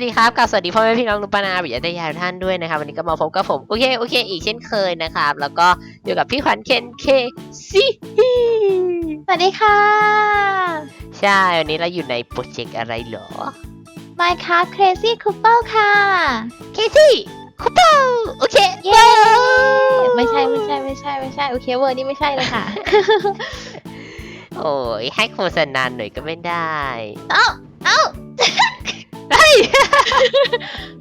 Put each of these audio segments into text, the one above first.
วัสดีครับกับสวัสดีพ่อแม่พี่น้องนุปนาบิยาตยาทุกท่านด้วยนะครับวันนี้ก็มาพบกับผมโอเคโอเค อีกเช่นเคยนะครับแล้วก็อยู่กับพี่ขวัญเคนเคซีสวัสดีค่ะ ใช่วันนี้เราอยู่ในโปรเจกต์อะไรเหรอ Minecraft Crazy Cooper ค่ะเคซี่คูเปอร์โอเคเย้ไม่ใช่ไม่ใช่ไม่ใช่ไม่ใช่โอเคเวอร์นี่ไม่ใช่เลยค่ะ โอ้ยให้โฆษณาหน่อยก็ไม่ได้ เอ้าเอ้าเฮ้ย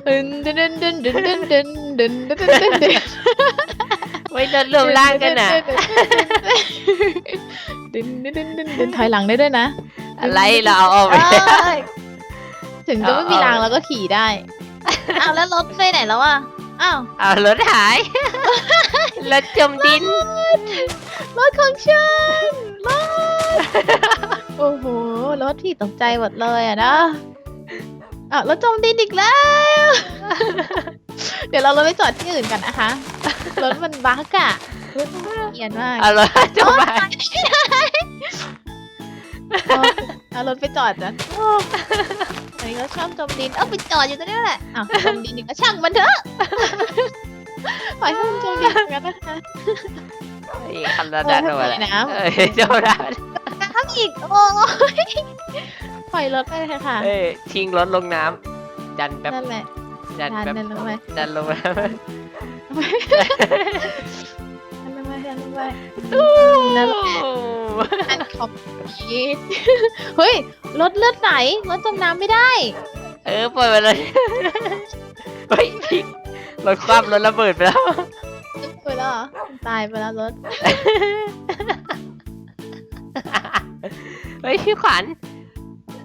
ดึนดึนดึนดึนดึนดึนดึนดึนดึนดึนดึนไม่ลดรวมร่างกันอะดึนดึนดึนดึนดึนถอยหลังได้ด้วยนะ อะไรเราเอาออกไปถึงจะไม่มีรางเราก็ขี่ได้อ้าวแล้วรถไปไหนแล้วอะอ้าวเอารถหายรถจมดินรถของฉันรถโอ้โหรถที่ตกใจหมดเลยอะนะ อ้าวรถจมดินอีกแล้ว เดี๋ยวเราเราไปจอดที่อื่นกันนะคะ รถมันบั๊กอะรถมันเอียนมากเอารถจมไปเอาเอารถไปจอดนะโอ้อันนี้ก็ชอบจมดิน เอาไปจอดอยู่ตรงนี้แหละอ้าวจมดินอีกก็ช่างมันเถอะปล่อยให้มันจมดินกันนะคะนี่คันระดับเออมาทำไมแล้วนะเอ้ยจมน้น้ำอีกโอ้ย ปล่อยรถไปเลยค่ะำเอ้ยทิ้งรถลงน้ำดันแป๊บนั่นแหละดันดันแป๊บนั่นลงไปดันลงมาดันลงไปดันลงไป นั่นแหละอันขอบคิดเฮ้ย รถเลือดไหลรถจมน้ำไม่ได้ เออปล่อยไปเลยเฮ้ยพี่รถคว่ำรถระเบิดไปแล้ว ไปแล้วเหรอตายไปแล้วรถ เฮ้ยพี่ขวัญ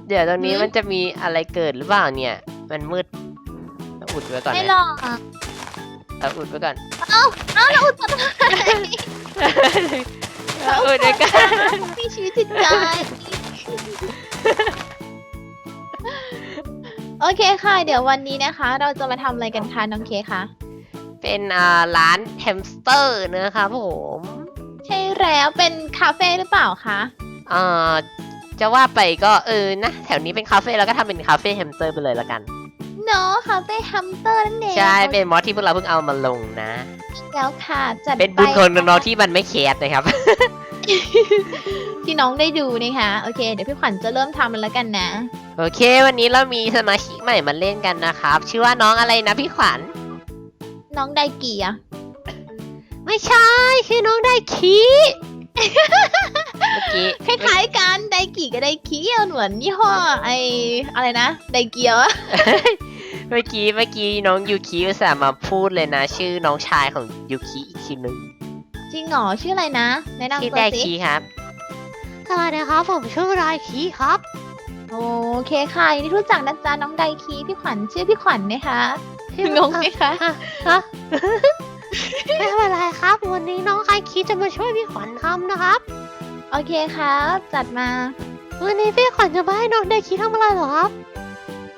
เดี๋ยวตรงนี้หืมมันจะมีอะไรเกิดหรือเปล่าเนี่ย มันมืดเอาอุดไว้ก่อนไม่นะหรอกเอาอุดไว้ก่อนเอ้าแล้วอุดตัวทำไมเอาอุดไว้ก่อนมีชีวิตจิตใจ โอเคค่ะ เดี๋ยววันนี้นะคะ เราจะมาทำอะไรกันคะน้องเคกคะ เป็นอ่าร้านแฮมสเตอร์นะครับผม ใช่แล้วเป็นคาเฟ่หรือเปล่าคะ เอ่อ จะว่าไปก็เออนะ แถวนี้เป็นคาเฟ่แล้วก็ทำเป็นคาเฟ่แฮมสเตอร์ไปเลยละกัน เนาะคาเฟ่แฮมสเตอร์นั่นเองใช่เป็นมอสที่พวกเราเพิ่งเอามาลงนะ แล้วค่ะจัดเป็นบุญคนไปน้องๆที่มันไม่แคสนะครับ ที่น้องได้ดูนะคะโอเค เดี๋ยวพี่ขวัญจะเริ่มทำมันแล้วกันนะ โอเค วันนี้เรามีสมาชิกใหม่มาเล่นกันนะครับ ชื่อว่าน้องอะไรนะพี่ขวัญ น้องไดกี่อะไม่ใช่ชื่อน้องได้คี เมื่อกี้คล้ายๆกันไดกี่กับไดกี้เหมือนยี่ห้อไออะไรนะไดเกียวอะเมื่อกี้เมื่อกี้น้องยูคิอุตส่าห์มาพูดเลยนะ ชื่อน้องชายของยูคิอีกทีหนึงจริงเหรอชื่ออะไรนะแนะนำชื่อตัวไดสิคีครับ สวัสดีครับผมชื่อไดคีครับ โอเคค่ะยินดีรู้จักนะจ๊ะน้องไดคีพี่ขวัญชื่อพี่ขวัญนะคะงงไหมคะ ฮะฮะ ไม่เป็นไรครับ วันนี้น้องไดคีจะมาช่วยพี่ขวัญทำนะครับ โอเคครับ จัดมา วันนี้พี่ขวัญจะมาให้น้องไดคีทำอะไรเหรอครับ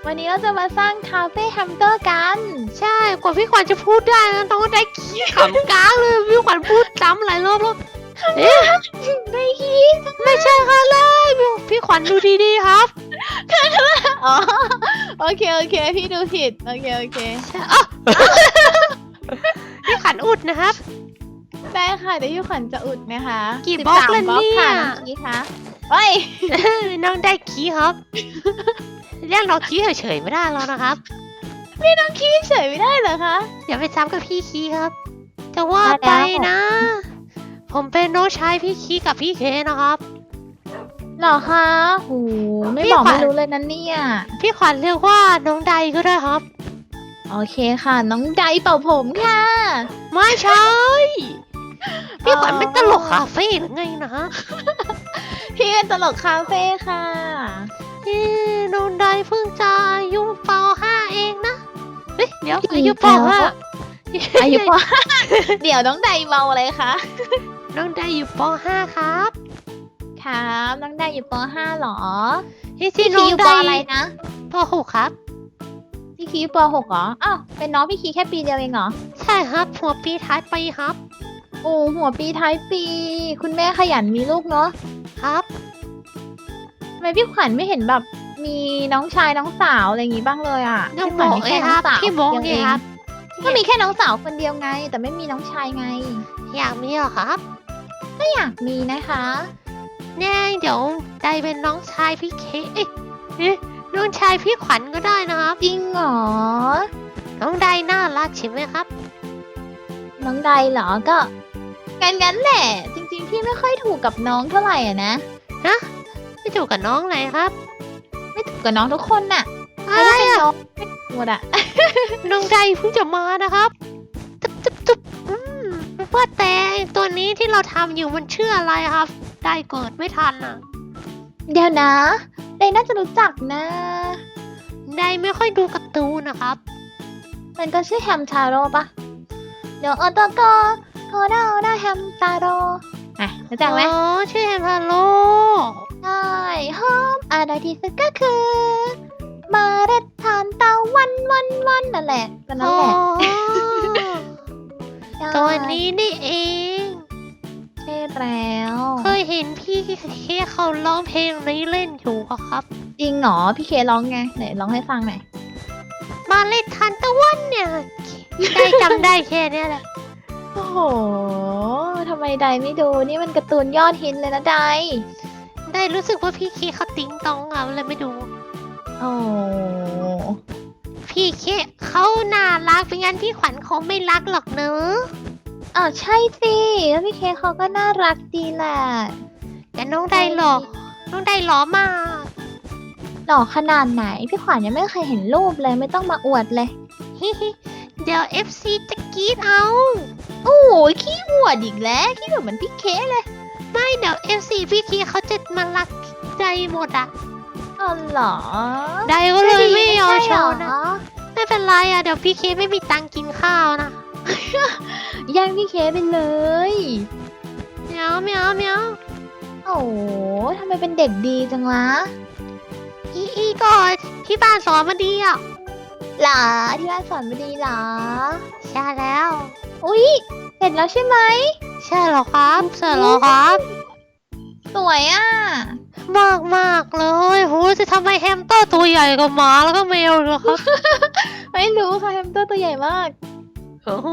วันนี้เราจะมาสร้างคาเฟ่แฮมสเตอร์กัน ใช่กว่าพี่ขวัญจะพูดได้นะน้องไดคีขำกลางเลยพี่ขวัญพูดซ้ำหลายรอบแล้วเอ๊ะไดคีไม่ใช่ค่ะเลยพี่พี่ขวัญดูดีๆครับอ๋อโอเคโอเค พี่ดูผิด โอเค โอเคอ้าว พี่ขวัญอุดนะครับ ได้ค่ะเดี๋ยวพี่ขวัญจะอุดนะคะกี่13บล็อกแล้วบล็อกค่ะเนี่ยน้องคีคะเฮ้ย น้องได้คีครับเรียกน้องคีเฉยๆไม่ได้แล้วนะครับ น้องคีเฉยไม่ได้เหรอคะ อย่าไปซ้ำกับพี่คีครับจะว่าได้ไปแล้ว นะ ผมเป็นน้องชายพี่คีกับพี่เคนะครับ เหรอคะโหไม่พี่บอกขวัญ ไม่รู้เลยนะเนี่ย พี่ขวัญเรียกว่าน้องใดก็ได้ครับ โอเคค่ะ น้องไดเป่าผมค่ะ ไม่ใช่ พี่ขวัญอ๋อเป็นตลกคาเฟ่หรือไงนะพี่เป็นตลกคาเฟ่ค่ะเอ๊ะน้องใดเพิ่งจะอายุป .5 เองนะไม่ยเดี๋ยวอีกอายุปแล้วห้าอายุปเดี๋ยวน้องไดเมาอะไรคะน้องได้อยู่ปห้าครับ ครับ น้องไดอยู่ป .5 หรอที่พี่ที่น้คีองอยู่ได้ปอะไรนะปหกครับ พี่คีอยู่ป .6 เหรอ อ้าว เป็นน้องพี่คีแค่ปีเดียวเองเหรอ ใช่ครับ หัวปีท้ายปีครับ โอ้ หัวปีท้ายปี คุณแม่ขยันมีลูกเนาะ ครับทำไมพี่ขวัญไม่เห็นแบบมีน้องชายน้องสาวอะไรอย่างงี้บ้างเลยอะน้องพี่โบขวัญมีเอแค่งน้คองรับสาวพี่โบคนไงเดียวครับ ก็มีแค่น้องสาวคนเดียวไง แต่ไม่มีน้องชายไง อยากมีเหรอครับก็อยากมีนะคะ แน่เดี๋ยวได้เป็นน้องชายพี่เคเอ๊ะเอ๊ะ น้องชายพี่ขวัญก็ได้นะครับ จริงเหรอ น้องไดน่ารักใช่ไหมครับ น้องใดเหรอก็กันงั้นแหละ จริงๆพี่ไม่ค่อยถูกกับน้องเท่าไหร่อะนะฮะไม่ถูกกับน้องเลยครับไม่ถูกกับน้องทุกคนน่ะอะไรไม่ได้เป็นอะน้องไม่หมดอะ น้องไดเพิ่งจะมานะครับจุ๊บจุ๊บจุ๊บอืมว่าแต่ตัวนี้ที่เราทำอยู่มันชื่ออะไรครับ ได้เกิดไม่ทันอะ เดี๋ยวนะ ไดน่าจะรู้จักนะ ได้ไม่ค่อยดูการ์ตูนนะครับ มันก็ชื่อแฮมทาโร่ปะเดี๋ยวออโตโกโคโดนาแฮมทาโร่อะรู้จักไหมอ๋อชื่อแฮมพาโลใช่หอมอะไรที่สุดก็คือเมาเร็ดทานตะวันวันวันนั่นแหละก็นั่นอ๋อแหละใช่ตัวนี้นี่เอง ใช่แล้ว เคยเห็นพี่เคเขาร้องเพลงนี้เล่นอยู่อะครับ จริงเหรอพี่เคร้องไงไหนร้องให้ฟังหน่อยมาเล่นทันตะวันเนี่ยได้จำได้แค่เนี้ยแหละโอ้โหทำไมไดไม่ดูนี่มันการ์ตูนยอดฮิตเลยนะไดได้รู้สึกว่าพี่เคเขาติ้งตองอะเลยไม่ดูโอ้พี่เคเขาน่ารักเป็นงั้นพี่ขวัญคงไม่รักหรอกเนอะ อ้าวใช่สิแล้วพี่เคเขาก็น่ารักดีแหละแต่น้องได้หลอกน้องได้หล่อมาก หล่อขนาดไหน พี่ขวัญยังไม่เคยเห็นรูปเลยไม่ต้องมาอวดเลยฮิฮิเดี๋ยว FC จะกรีดเอา โอ้ยขี้อวดอีกแล้วขี้อวดเหมือนพี่เคเลย ไม่เดี๋ยว FC พี่เคเขาจะมารักใจหมดอะอ๋อเหรอได้ก็เลยไม่เอาใช่โชเหรอว์นะไม่เป็นไรอะเดี๋ยวพี่เคไม่มีตังค์กินข้าวนะ แย่งพี่เคไปเลยเมียวเมียวเมียวโอ้โหทำไมเป็นเด็กดีจังวะอีอีก่อนที่บ้านสอนมาดีอะหรอที่บ้านสอนไม่ดีหรอ ใช่แล้ว อุ๊ย เสร็จแล้วใช่ไหม ใช่เหรอครับ เสร็จแล้วครับ สวยอะ มากมากๆเลยโหจะทำไมแฮมสเตอร์ตัวใหญ่กว่าหมาแล้วก็แมวเหรอครับ ไม่รู้ค่ะแฮมสเตอร์ตัวใหญ่มาก โอ้โห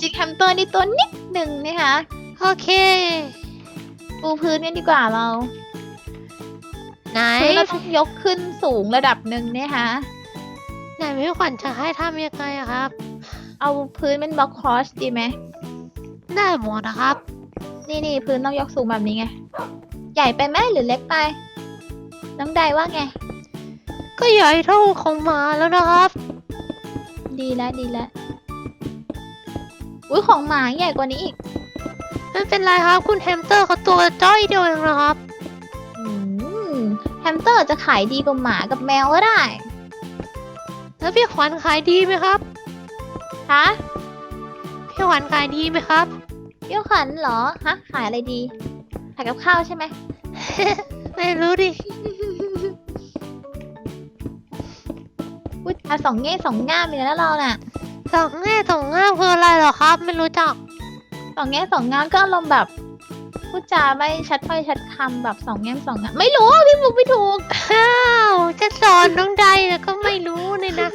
จริงๆแฮมสเตอร์นี่ตัวนิดหนึ่งนะคะ โอเค ปูพื้นกันดีกว่าเราไหนพื้นเราต้องยกขึ้นสูงระดับหนึ่งนะคะไหนพี่ขวัญจะให้ทำยังไงอะครับ เอาพื้นเป็นบล็อกครอสดีไหมได้หมดนะครับ นี่นี่พื้นต้องยกสูงแบบนี้ไง ใหญ่ไปไหมหรือเล็กไป น้องใดว่าไง ก็ใหญ่เท่าของหมาแล้วนะครับ ดีแล้วดีแล้ว อุ้ยของหมาใหญ่กว่านี้อีก ไม่เป็นไรครับ คุณแฮมสเตอร์เขาตัวจ้อยเดียวเองนะครับ อืมแฮมสเตอร์จะขายดีกว่าหมากับแมวก็ได้ แล้วพี่ขวัญขายดีไหมครับคะพี่ขวัญขายดีไหมครับเปี้ยวขันเหรอ ฮะ ขายอะไรดี ขายกับข้าวใช่ไหม ไม่รู้ดิพูดจาสองแง่สองง่ามเลยนะเราน่ะ สองแง่สองง่ามคืออะไรเหรอครับ ไม่รู้จัก สองแง่สองงามก็อารมณ์แบบพูดจาไม่ชัดถ้อยชัดคำแบบสองแง่สองงามไม่รู้อะพี่บุ๊กไม่ถูกอ้าวจะสอนน้องใดแล้วก็ไม่รู้เลยนะ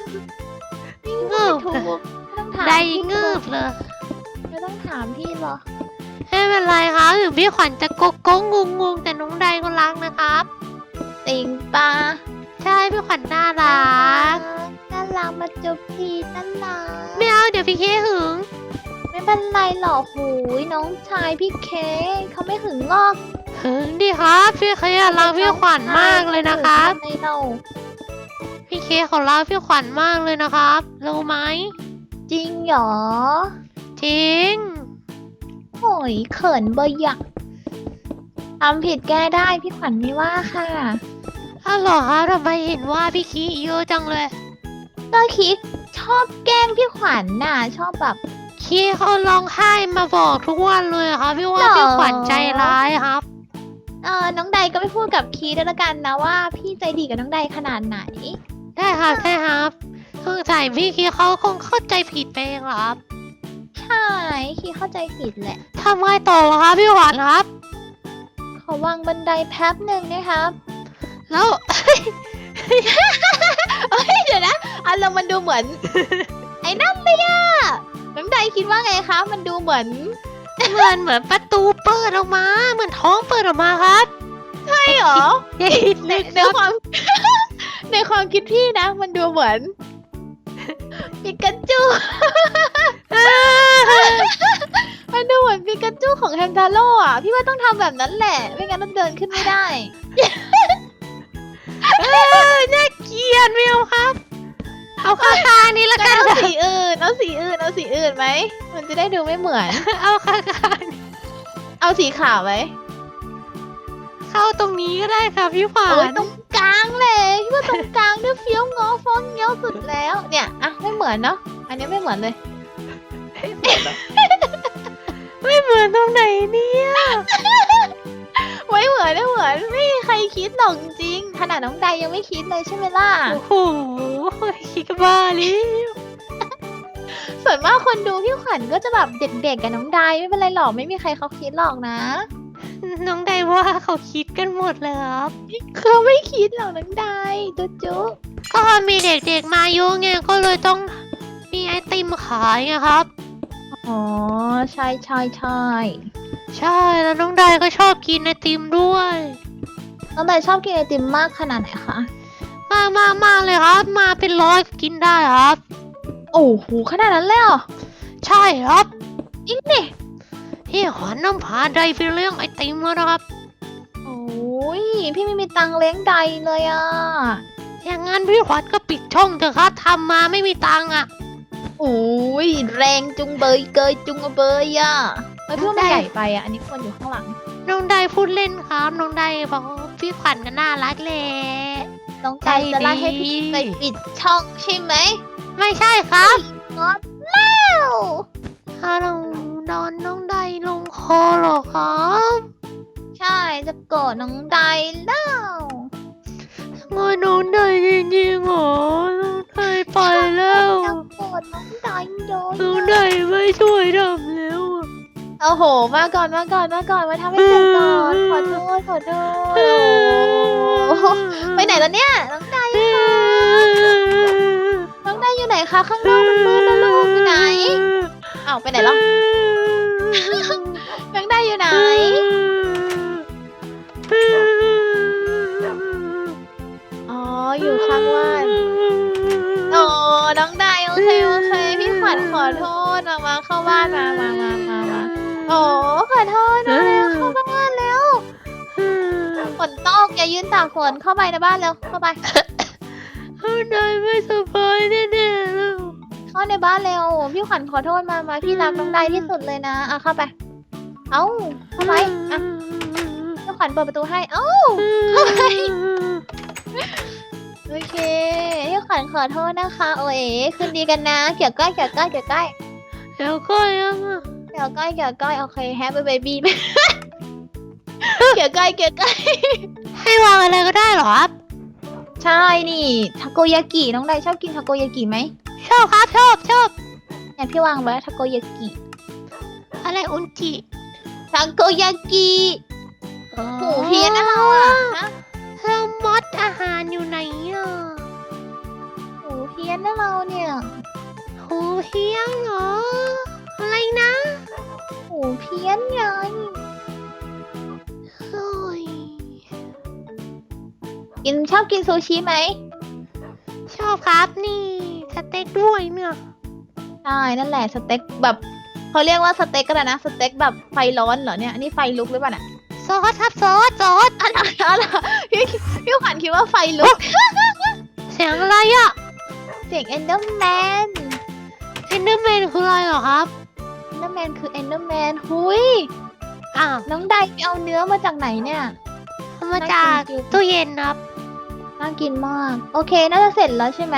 เงืไม่อบถูกไม่ต้องถามใดพี่เงือบเลยไม่ต้องถามพี่หรอกไม่เป็นไรครับถึงพี่ขวัญจะโกโก้งงงงแต่น้องใดก็รักนะครับ จริงปะใช่พี่ขวัญน่ารักน่า รักมาจุบทีน่ารักไม่เอาเดี๋ยวพี่เคหึง ไม่เป็นไรหรอกหูยน้องชายพี่เคเขาไม่หึงงอกหึงดิครับพี่เครักพี่ขวัญมากเลยนะครับทำไมเราพี่เคเขารักพี่ขวัญมากเลยนะครับรู้ไหมจริงเหรอจริงโอ้ยเขินเบยอะทำผิดแก้ได้พี่ขวัญไม่ว่าค่ะอ้าวเหรอครับทำไมเห็นว่าพี่คีเยอะจังเลย ก็คิดชอบแกล้งพี่ขวัญน่ะชอบแบบ คีเขาร้องไห้มาบอกทุกวันเลยครับพี่ว่าหรอ พี่ขวัญใจร้ายครับ เออน้องใดก็ไม่พูดกับคีด้วยละกันนะว่า พี่ใจดีกับน้องใดขนาดไหนได้ครับได้ครับสงสัยพี่คีเขาคงเข้าใจผิดไปเองเหรอครับใช่คีเข้าใจผิดแหละทำไงต่อครับพี่ขวัญครับ ขอวางบันไดแป๊บหนึ่งนะครับ แล้วเอ้ยเดี๋ยวนะอารมณ์มันดูเหมือน ไอ้นั่นเลยอะน้องใดคิดว่าไงคะ มันดูเหมือน เหมือนเหมือนประตูเปิดออกมา เหมือนท้องเปิดออกมาครับใช่เหรออย่าคิดในลึกในนะความ ในความคิดพี่นะ มันดูเหมือนปิกาจูมันดูเหมือนปิกาจูของแฮมทาโร่อะพี่ว่าต้องทำแบบนั้นแหละ ไม่งั้นต้องเดินขึ้นไม่ได้ เออน่าเกลียดไม่เอาครับ เอาข้างๆนี้ละงั้กันนเอาสีอื่น เอาสีอื่น เอาสีอื่นไหม มันจะได้ดูไม่เหมือน เอาข้างเอาสีขาวไหมๆเข้าตรงนี้ก็ได้ค่ะพี่ขวัโอ้ยญตรงกลางเลยพี่ว่าตรงกลางเนี่ยเฟี้ยวงอฟ้องเงี้ยวสุดแล้ว เนี่ยอะไม่เหมือนเนาะ อันนี้ไม่เหมือนเลย ไม่เหมือนตรงไหนเนี่ยไม่ เหมือนไม่เหมือนไม่มีใครคิดหรอกจริงขนาดน้องใดยังไม่คิดเลยใช่ไหมล่ะ โอ้โหคิดกันบ้าเลยส่วนมากคนดูพี่ขวัญก็จะแบบเด็กๆกับน้องใดไม่เป็นไรหรอกไม่มีใครเขาคิดหรอกนะ น้องไดว่าเขาคิดกันหมดเลยครับเขาไม่คิดหรอกน้องใดจุ๊จุ๊ก็มีเด็กๆมาเยอะไงก็เลยต้องมีไอติมขายไงครับ อ๋อใช่ใช่ใช่ ใช่แล้วน้องไดก็ชอบกินไอติมด้วย น้องใดชอบกินไอติมมากขนาดไหนคะ มากมากมากเลยครับ มาเป็นร้อยกินได้ครับ โอ้โหขนาดนั้นเลยเหรอใช่ครับจริงดิพี่ขวัญน้ำพาไดไปเลี้ยงไอติมแล้วนะครับ โอ้ยพี่ไม่มีตังค์เลี้ยงใดเลยอะ อย่างงั้นพี่ขวัญก็ปิดช่องเถอะครับทำมาไม่มีตังค์อะ โอ้ยแรงจุงเบยเกยจุงเบยอะ เฮ้ยพี่ว่ามันใหญ่ไปอะ อันนี้ควรอยู่ข้างหลัง น้องไดพูดเล่นครับ น้องไดบอกว่าพี่ขวัญก็น่ารักแหละ น้องใจจะไล่ให้พี่ไปปิดช่องใช่ไหมไม่ใช่ครับงอดแล้วถ้าเรานอนน้องไดลงคอเหรอครับใช่จะโกรธน้องใดแล้วงอน้องไดจริงๆเหรอน้องไดไปแล้วจะโกรธน้องใดโดนน้องไดไม่ช่วยทำแล้วอะ โอ้โห มาก่อนมาก่อนมาก่อนมาทำให้เสร็จก่อนขอโทษขอโทษโอ้โหไปไหนแล้วเนี่ยน้องใดน้องใดอยู่ไหนคะข้างนอกมันมืดนะลูกอยู่ไหนอ้าวไปไหนแล้วน้องใดอยู่ไหนอ๋ออยู่ข้างล่างโอ้น้องใดโอเคโอเคพี่ขวัญขอโทษมามาเข้าบ้านมามามา ขอโทษนะเร็วเข้าบ้านแล้วฝนตกอย่ายืนตากฝนเข้าไปในบ้านเร็วเข้าไปน้องไดไม่สบายแน่ๆแล้วเข้าในบ้านเร็วพี่ขวัญขอโทษมามาพี่รักน้องใดที่สุดเลยนะอะเข้าไป เอ้าเข้าไปอะพี่ขวัญเปิดประตูให้เอ้าเข้าไปโอเคพี่ขวัญขอโทษนะคะ โอ้ยคืนดีกันนะ เกี่ยวก้อยเกี่ยวก้อยเกี่ยวก้อยแล้วก็ยังอะเกี่ยวก้อยเกี่ยวก้อยโอเคแฮปปี้เบบี้เกี่ยวก้อยเกี่ยวก้อยให้วางอะไรก็ได้เหรอครับ ใช่นี่ทาโกยากิน้องใดชอบกินทาโกยากิไหมชอบครับชอบชอบเนี่ยพี่วางไว้ทาโกยากิอะไรอุนจิทาโกยากิโหเพี้ยนนะเราอะฮะแล้วมดอาหารอยู่ไหนอะโหเพี้ยนนะเราเนี่ยโหเพียงเหรอ อะไรนะโหเพี้ยนไงเฮ้ยกินชอบกินซูชิไหม ชอบครับนี่สเต็กด้วยเนี่ยใช่นั่นแหละสเต็กแบบเขาเรียกว่าสเต็กกันนะ สเต็กแบบไฟร้อนเหรอเนี่ยอันนี้ไฟลุกหรือเปล่าเนี่ยซอสครับซอสซอสอะไรอะไรพี่พี่ขวัญคิดว่าไฟลุก เสียงอะไรอะเสียงเอนเดอร์แมนเอนเดอร์แมนคืออะไรเหรอครับเอนเดอร์แมนคือเอนเดอร์แมนหุยอ้าวน้องไดไปเอาเนื้อมาจากไหนเนี่ย เอามาจากน่ากินจริงตู้เย็นครับ น่ากินมาก โอเค น่าจะเสร็จแล้วใช่ไหม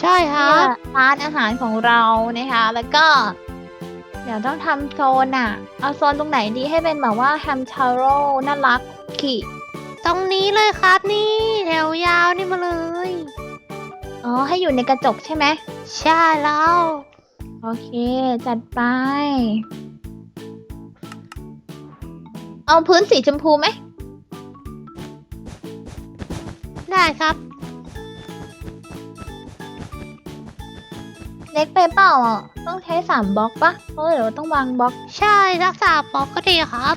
ใช่คนี่รับแหละร้านอาหารของเรานะคะ แล้วก็ เดี๋ยวต้องทำโซนอะ เอาโซนตรงไหนดีให้เป็นแบบว่าแฮมทาโร่น่ารักขี่ตรงนี้เลยครับนี่แถวยาวนี่มาเลย อ๋อ ให้อยู่ในกระจกใช่ไหม ใช่แล้ว โอเค จัดไป เอาพื้นสีชมพูไหม ได้ครับ เล็กไปเปล่าอะ ต้องใช้สามบล็อกปะเพราะเดี๋ยวต้องวางบล็อกใช่รักษาปอกก็ดีครับ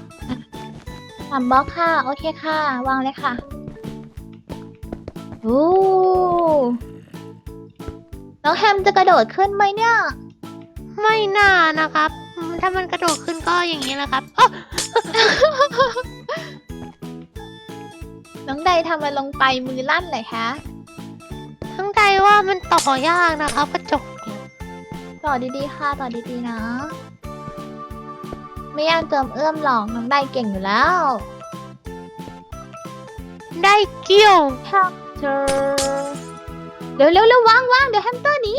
สามบล็อกค่ะ โอเคค่ะ วางเลยค่ะ โอ้น้องแฮมจะกระโดดขึ้นไหมเนี่ย ไม่น่านะครับอืมถ้ามันกระโดดขึ้นก็อย่างนี้แหละครับอ๊ะน้องใดทำอะไรลงไปมือลั่นเลยคะทั้งใจว่ามันต่อยากนะครับกระจกเนี่ยต่อดีๆค่ะต่อดีๆนะ ไม่ยากเกิมเอื้อมหรอกน้องใดเก่งอยู่แล้วได้เกี่ยวเธอเร็วเร็วเร็ววางวางเดี๋ยวแฮมสเตอร์หนี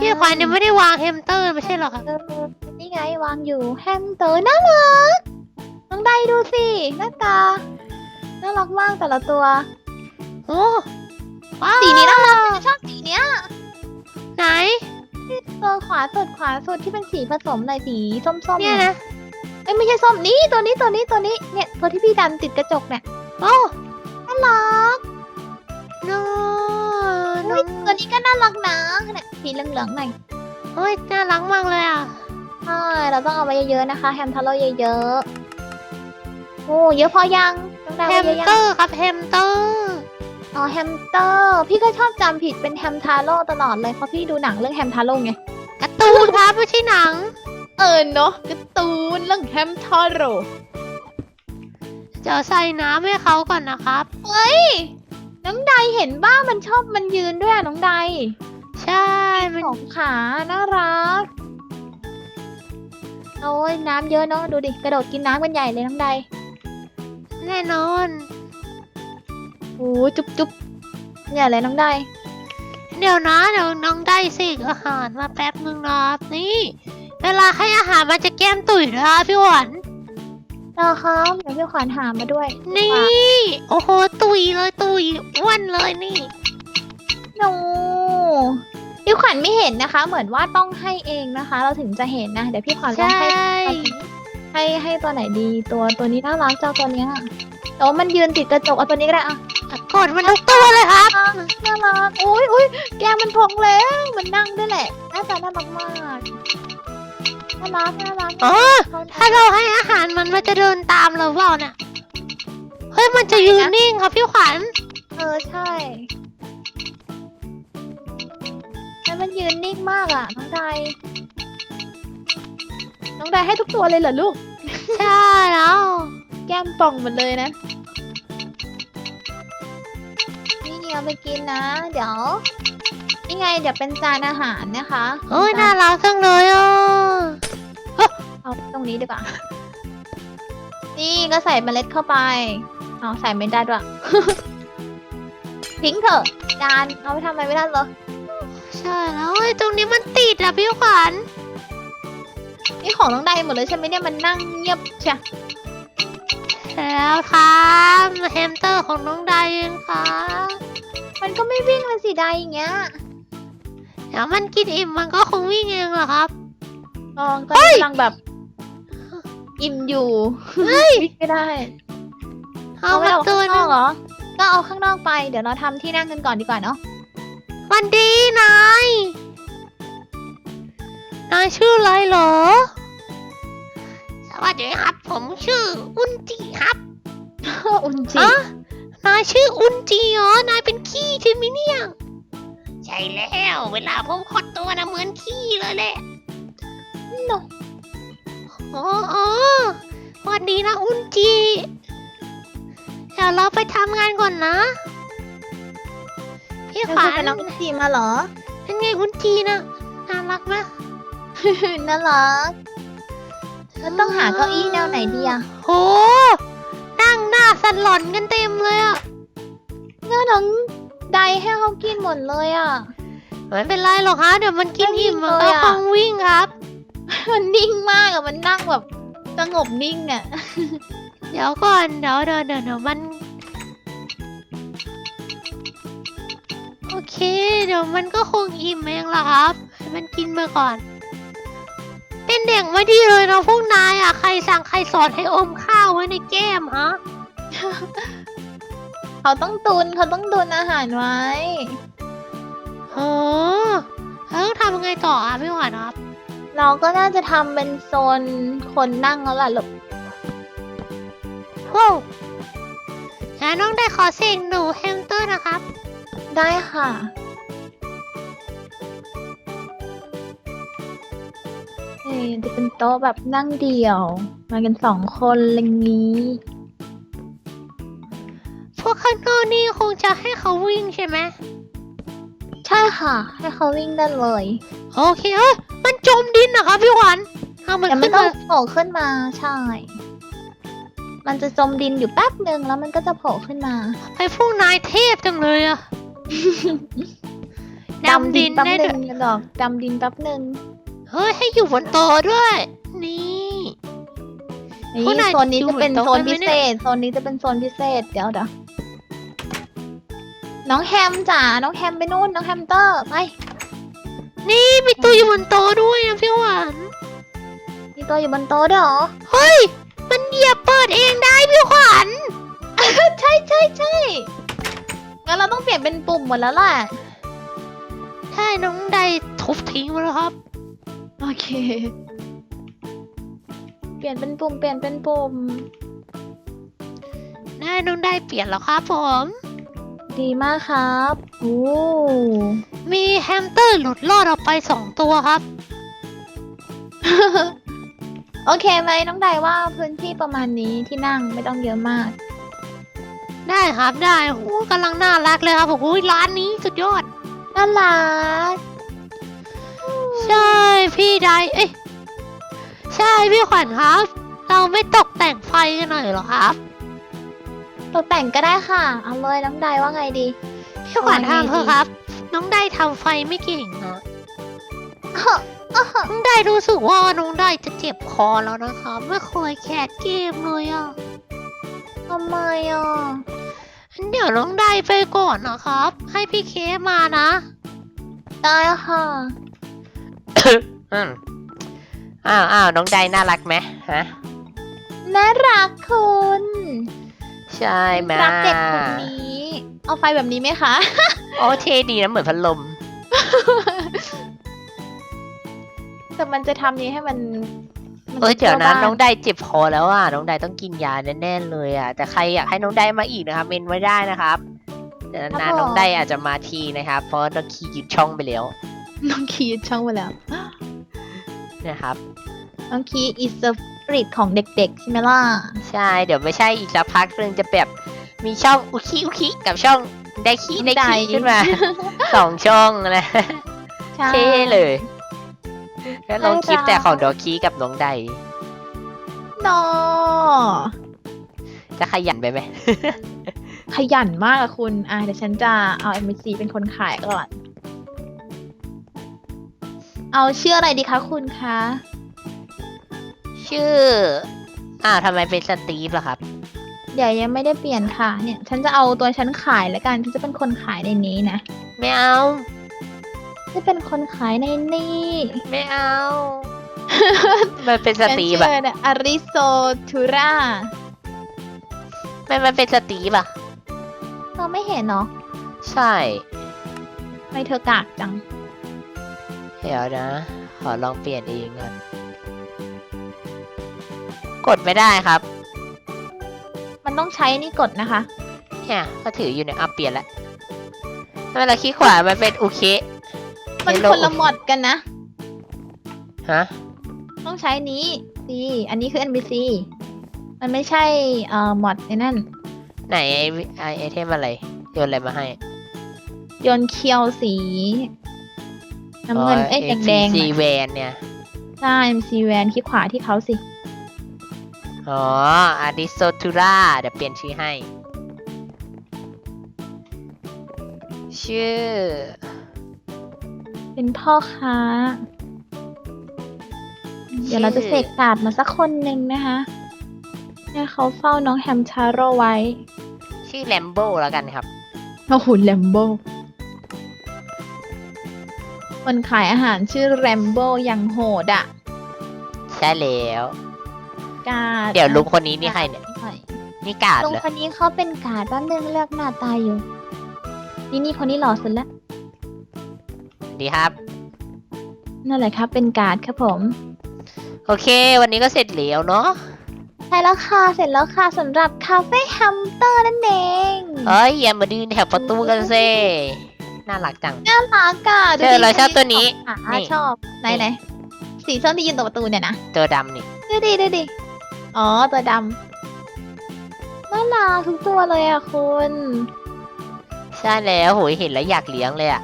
พี่ขวัญยังไม่ได้วางเฮมสเตอร์ไม่ใช่เหรอครับเออนี่ไงวางอยู่แฮมสเตอร์น่ารักน้องใดดูสิหน้าตาน่ารักมากแต่ละตัวโอ้ว้าวสีนี้น่ารักฉันชอบสีเนี้ยไหนตัวขวาสุดขวาสุดที่เป็นสีผสมหน่อยสีส้มๆเนี่ยนะเอ้ยไม่ใช่ส้มนี่ตัวนี้ตัวนี้ตัวนี้เนี่ยตัวที่พี่ดันติดกระจกเนี่ยโอ้น่ารักน้ ออุ๊ยตัวนี้ก็น่ารักนะเนี่ยสีเหลืองๆหน่อยเฮ้ยน่ารักมากเลยอะใช่เราต้องเอาไว้เยอะๆนะคะ แฮมทาโร่เยอะๆ โอ้เยอะพอยังน้องดาวแฮมเยอะสยังเตอร์ครับแฮมสเตอร์อ๋อแฮมสเตอร์ พี่ก็ชอบจำผิดเป็นแฮมทาโร่ตลอดเลยเพราะพี่ดูหนังเรื่องแฮมทาโร่ไง การ์ตูนครับไม่ใช่หนัง เออเนาะการ์ตูนเรื่องแฮมทาโร่เดี๋ยวใส่น้ำให้เขาก่อนนะครับ เฮ้ย น้องใดเห็นบ้ามันชอบมันยืนด้วยอะน้องใดใช่มันสองขาน่ารัก โอ้ยน้ำเยอะเนาะดูดิกระโดดกินน้ำกันใหญ่เลยน้องใดแน่นอนโอ้ยจุ๊บจุ๊บเนี่ยเลยน้องใดเดี๋ยวนะเดี๋ยวน้องได้สิอาหารมาแป๊บนึงนะครับนี่ เวลาให้อาหารมันจะแก้มตุ๋ยนะครับพี่หวาน รอครับเดี๋ยวพี่ขวัญหามาด้วยนี่ โอ้โห ตุ๋ยเลยตุ๋ยอ้วนเลยนี่โนพี่ขวัญไม่เห็นนะคะ เหมือนว่าต้องให้เองนะคะ เราถึงจะเห็นนะ เดี๋ยวพี่ขวัญลองใช่ให้ให้ให้ตัวไหนดีตัวตัวนี้น่ารักเจ้าตัวเนี้ยแต่ว่ามันยืนติดกระจกเอาตัวนี้ก็ได้อะกดมันทุกตัวเลยครับ น่ารักอุ้ยอุ้ยแกมมันพองแล้ว มันนั่งด้วยแหละหน้าตาน่ารักมาก น่ารักน่ารักอ๋อเขาถ้าเราให้อาหารมันมันจะเดินตามเราเปล่าเนี่ยเฮ้ยมันจะยืนนิ่งครับพี่ขวัญเออใช่แล้วมันยืนนิ่งมากอะน้องไดน้องไดให้ทุกตัวเลยเหรอลูก ใช่แล้วแก้มป่องหมดเลยนะ นี่เอาไปกินนะ เดี๋ยวนี่ไงเดี๋ยวเป็นจานอาหารนะคะเฮ้ยน่ารักจังเลยอะ เอาตรงนี้ดีกว่า นี่ก็ใส่เมล็ดเข้าไป เอาใส่ไม่ได้ด้วย ทิ้งเถอะจานเอาไปทำอะไรไม่ได้เหรอใช่แล้วเฮ้ยตรงนี้มันติดอะพี่ขวัญนี่ของน้องใดหมดเลยใช่ไหมเนี่ยมันนั่งเงียบใช่แล้วครับแฮมสเตอร์ของน้องไดเองครับมันก็ไม่วิ่งเลยสิใดอย่างเงี้ยเดี๋ยวมันกินอิ่มมันก็คงวิ่งเองเหรอครับลองตอนนี้กำลังแบบ อิ่มอยู่วิ่งไม่ได้เอาเอาไปมาเอาตัวข้างหนนึองกเหรอ ก็เอาข้างนอกไปเดี๋ยวเราทำที่นั่งกันก่อนดีกว่าเนาะวันดีนาย นายชื่ออะไรเหรอ สวัสดีครับ ผมชื่ออุนจิครับอุ่นจิ ฮะนายชื่ออุนจิเหรอ นายเป็นขี้ใช่ไหมเนี่ย ใช่แล้ว เวลาผมขดตัวนะเหมือนขี้เลยแหละ โนอ๋ออ๋อสวัสดีนะอุนจิเดี๋ยวเราไปทำงานก่อนนะ พี่เธอขวัเป็นญน้องอุ่นจิมาเหรอ เป็นไงอุนจินะน่ารักไหมน่ารักแล้วต้องหาเก้าอี้แนวไหนดีอะโห นั่งหน้าสลอนกันเต็มเลยอะเนื้อน้องใดให้เขากินหมดเลยอะไม่เป็นไรหรอกฮะเดี๋ยวมันกินอิ่มมันไม่ก็วิ่งเลยอะคงวิ่งครับ มันนิ่งมากอะมันนั่งแบบสงบนิ่งอะเดี๋ยวก่อนเดี๋ยวเดี๋ยวเดี๋ยวเดี๋ยวมัน โอเค เดี๋ยวมันก็คงอิ่มเองล่ะครับให้มันกินไปก่อน เป็นเด็กไม่ดีเลยนะพวกนายอะใครสั่งใครสอนให้อมข้าวไว้ในแก้มฮะ เขาต้องตุนเขาต้องตุนอาหารไว้เออแล้วต้องทำยังไงต่ออะพี่หวานครับ เราก็น่าจะทำเป็นโซนคนนั่งแล้วล่ะลูกโว้วงั้นน้องได้ขอเสียงหนูแฮมสเตอร์นะครับ ได้ค่ะเอ๊ะจะเป็นโต๊ะแบบนั่งเดี่ยว มากันสองคนอะไรอย่างนี้ พวกข้างนอกนี่คงจะให้เขาวิ่งใช่ไหม ใช่ค่ะ ให้เขาวิ่งได้เลย โอเคเอ้ย มันจมดินนะครับพี่หวานเอามันแต่มัขึ้นนก็มาโผล่ขึ้นมาใช่ มันจะจมดินอยู่แป๊บหนึ่งแล้วมันก็จะโผล่ขึ้นมาให้พวกนายเทพจังเลยอะ ดำดินแป๊บได้หด้นึ่วยงกระดอกดำดินแป๊บหนึ่งเฮ้ยให้อยู่บนโต๊ะด้วย นี่ พวกนี่นายโซนนี้จะเป็นอยู่บนโซโต๊ะนกันไหมพิเนี่เศยษโซนนี้จะเป็นโซนพิเศษ เดี๋ยวเดี๋ยวน้องแฮมจ๋า น้องแฮมไปนู่น น้องแฮมสเตอร์ไป นี่มีตัวอยู่บนโต๊ะด้วยนะพี่หวานมีตัวอยู่บนโต๊ะด้วยเหรอ เฮ้ย มันเหยียบเปิดเองได้พี่ขวัญ ใช่ใช่ใช่งั้นเราต้องเปลี่ยนเป็นปุ่มหมดแล้วล่ะ ใช่น้องได้ทุบทิ้งมาแล้วครับ โอเค เปลี่ยนเป็นปุ่มเปลี่ยนเป็นปุ่ม ได้น้องได้เปลี่ยนแล้วครับผม ดีมากครับโอ้มีแฮมสเตอร์หลุดรอดออกไปสองตัวครับ โอเคไหมน้องไดว่าพื้นที่ประมาณนี้ที่นั่งไม่ต้องเยอะมาก ได้ครับได้โอ้กำลังน่ารักเลยครับโอ้ยร้านนี้สุดยอด น่ารัก ใช่พี่ไดเอ้ยใช่พี่ขวัญครับ เราไม่ตกแต่งไฟกันหน่อยเหรอครับ ตกแต่งก็ได้ค่ะ เอาเลยน้องไดว่าไงดี พี่ขวัญเอาไงทำเถอะดีครับ น้องได้ทำไฟไม่เก่งนะอ้ออ้อน้องได้รู้สึกว่าน้องได้จะเจ็บคอแล้วนะครับไม่เคยแคสเกมเลยอะทำไมอะงั้นเดี๋ยวน้องได้ไปก่อนนะครับ ให้พี่เคสมานะ ได้ค่ะอืมอ้าวอ้าวน้องไดน่ารักไหมฮะน่ารักคุณ ใช่ไหมรักเด็กคนนี้ เอาไฟแบบนี้ไหมคะ โอ้เท่ดีนะเหมือนพัดลม แต่มันจะทำนี้ให้มันมัเอ้ยจะเดี๋ยวนะข้าบ้าน้องไดเจ็บคอแล้วอะน้องไดต้องกินยาแน่ๆเลยอะแต่ใครอยากให้น้องไดมาอีกนะครับเมนไว้ได้นะครับเดี๋ยวนาครับผมนน้องไดอาจจะมาทีนะครับ เพราะน้องคียึดช่องไปแล้ว น้องคีช่องไปแล้วนะครับ น้องคีอิส ปริตของเด็กๆ ใช่ไหมล่ะ ใช่ เดี๋ยวไม่ใช่อีกสักพักนึงจะแบบมีช่องอุคิอุคิกับช่องไดคิไดไดคิขึ้นมา สองช่องนะใช่ เท่เลยแล้วลองคลิปน่ารักแต่ของดอคีกับน้องไดนอจะขยันไปไหม ขยันมากอะคุณอะเดี๋ยวฉันจะเอา MBC เป็นคนขายก่อน เอาชื่ออะไรดีคะคุณคะ ชื่อ อ้าวทำไมเป็นสตีฟล่ะครับ เดี๋ยวยังไม่ได้เปลี่ยนค่ะ เนี่ย ฉันจะเอาตัวฉันขายแล้วกันฉันจะเป็นคนขายในนี้นะ ไม่เอา จะเป็นคนขายในนี้ไม่เอา มันเป็นสฉันตีชื่ฟอะออาริโซทูรามันมันเป็นสตีฟอะเราไม่เห็นเนาะใช่ ทำไมเธอกากจัง เดี๋ยวนะ ขอลองเปลี่ยนเองก่อน กดไม่ได้ครับมันต้องใช้นี่กดนะคะ เนี่ยก็ถืออยู่เนี่ยอะเปลี่ยนแล้วเวลาคลิกขวามันเป็นโอเคมัน Hello คนละมอดกันนะ ฮะ ต้องใช้นี้สิอันนี้คือ NPC มันไม่ใช่เอ่อมอดไอ้นั่น ไหนไอไอไอเทมอะไร โยนอะไรมาให้ โยนเคียวสีน้ำเงินเอ้ยแดงๆซีหน่อยแวนเนี่ย ใช่ MC แวนคลิกขวาที่เขาสิ อ๋ออาริโซทูราเดี๋ยวเปลี่ยนชื่อให้ ชื่อ เป็นพ่อค้า เดี๋ยวเราจะเสกการ์ดมาสักคนหนึ่งนะคะให้เขาเฝ้าน้องแฮมชาโร่ไว้ ชื่อแลมโบแล้วกันครับโอ้โหแรมโบ้คนขายอาหารชื่อแรมโบ้ยังโหดอะใช่แล้ว กาดเดี๋ยวลุงคนนี้นี่ใครเนี่ยใช่นี่กาดลุงเหรอคนนี้เขาเป็นกาดแป๊บนึงเลือกหน้าตาอยู่ นี่นี่คนนี้หล่อสุดแล้วดีครับ นั่นแหละครับ เป็นการ์ดครับผม โอเค วันนี้ก็เสร็จแล้วเนาะใช่แล้วค่ะเสร็จแล้วค่ะสำหรับคาเฟ่แฮมสเตอร์นั่นเองเอ้ยอย่ามาดืนแถวประตูกันเซ่น่ารักจัง น่ารักอะเธอเราชอบตัวนี้อ่านี่ ชอบไหนไหนสีส้มที่ยืนตรงประตูเนี่ยนะตัวดำนี่ดูดิดูดิ อ๋อ ตัวดำน่ารักทุกตัวเลยอะคุณ ใช่แล้วโหยเห็นแล้วอยากเลี้ยงเลยอะ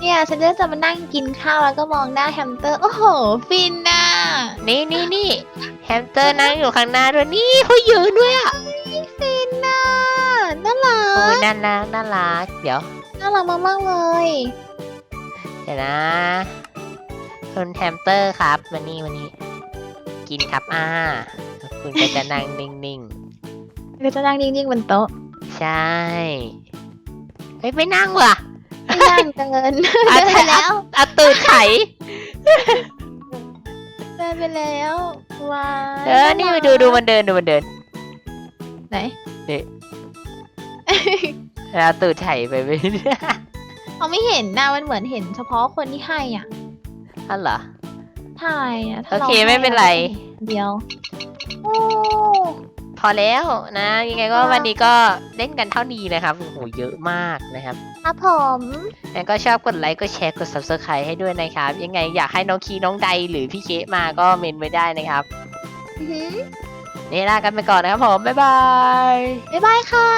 เนี่ยฉันก็จะมานั่งกินข้าวแล้วก็มองหน้าแฮมสเตอร์ โอ้โห ฟินน่ะนี่นี่นี่แฮมสเตอร์นั่งอยู่ข้างหน้าด้วยนี่เขายืนด้วยอะฟินน่ะน่ารัโอ้ยกน่ารักน่ารักเดี๋ยวน่ารักมากๆเลย เดี๋ยวนะคุณแฮมสเตอร์ครับมานี่มานี่กินครับอ่า คุณก็จะนั่งนิ่งก็จะนั่งนิ่งๆบนโต๊ะๆ ใช่เฮ้ยไม่นั่งว่ะ ไม่นั่งเกินอะ เดินไปแล้วเอาตูดไถเดินไปแล้วว้ายเออ นี่มาดูดูมันเดินดูมันเดินไหนเอาตูดไถไปไปเขาไม่เห็นนะมันเหมือนเห็นเฉพาะคนที่ให้อะนั่นเหรอถ่ายอะถ้าโอเคราให้ไม่เป็นไราเดียวโอ้ พอแล้วนะ ยังไงก็ค่ะ วันนี้ก็เล่นกันเท่านี้นะครับโอ้โหเยอะมากนะครับครับผม แล้วก็ชอบกดไลค์กดแชร์กด subscribe ให้ด้วยนะครับ ยังไงอยากให้น้องคีน้องใดหรือพี่เคมาก็เมนไว้ได้นะครับอื้อหือนี่ลากันไปก่อนนะครับผมบ๊ายบาย บ๊ายบายค่ะ